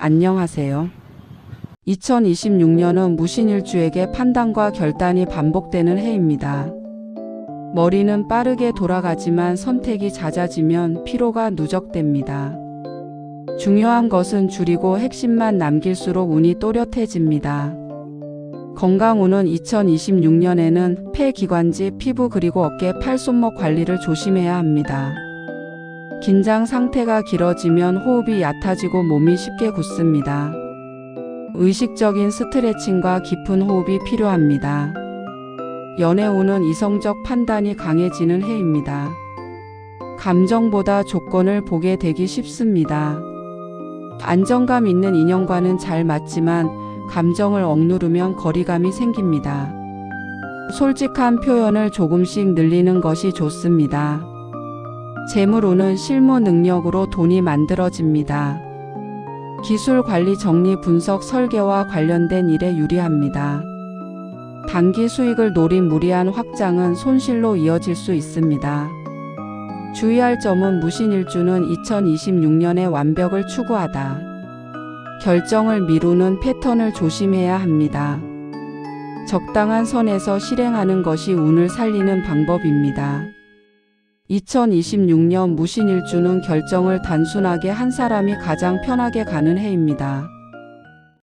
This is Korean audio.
안녕하세요. 2026년은 무신일주에게 판단과 결단이 반복되는 해입니다. 머리는 빠르게 돌아가지만 선택이 잦아지면 피로가 누적됩니다. 중요한 것은 줄이고 핵심만 남길수록 운이 또렷해집니다. 건강운은 2026년에는 폐, 기관지, 피부 그리고 어깨, 팔, 손목 관리를 조심해야 합니다. 긴장 상태가 길어지면 호흡이 얕아지고 몸이 쉽게 굳습니다. 의식적인 스트레칭과 깊은 호흡이 필요합니다. 연애운은 이성적 판단이 강해지는 해입니다. 감정보다 조건을 보게 되기 쉽습니다. 안정감 있는 인연과는 잘 맞지만 감정을 억누르면 거리감이 생깁니다. 솔직한 표현을 조금씩 늘리는 것이 좋습니다. 재물운은 실무 능력으로 돈이 만들어집니다. 기술 관리 정리 분석 설계와 관련된 일에 유리합니다. 단기 수익을 노린 무리한 확장은 손실로 이어질 수 있습니다. 주의할 점은 무신일주는 2026년의 완벽을 추구하다. 결정을 미루는 패턴을 조심해야 합니다. 적당한 선에서 실행하는 것이 운을 살리는 방법입니다. 2026년 무신일주는 결정을 단순하게 한 사람이 가장 편하게 가는 해입니다.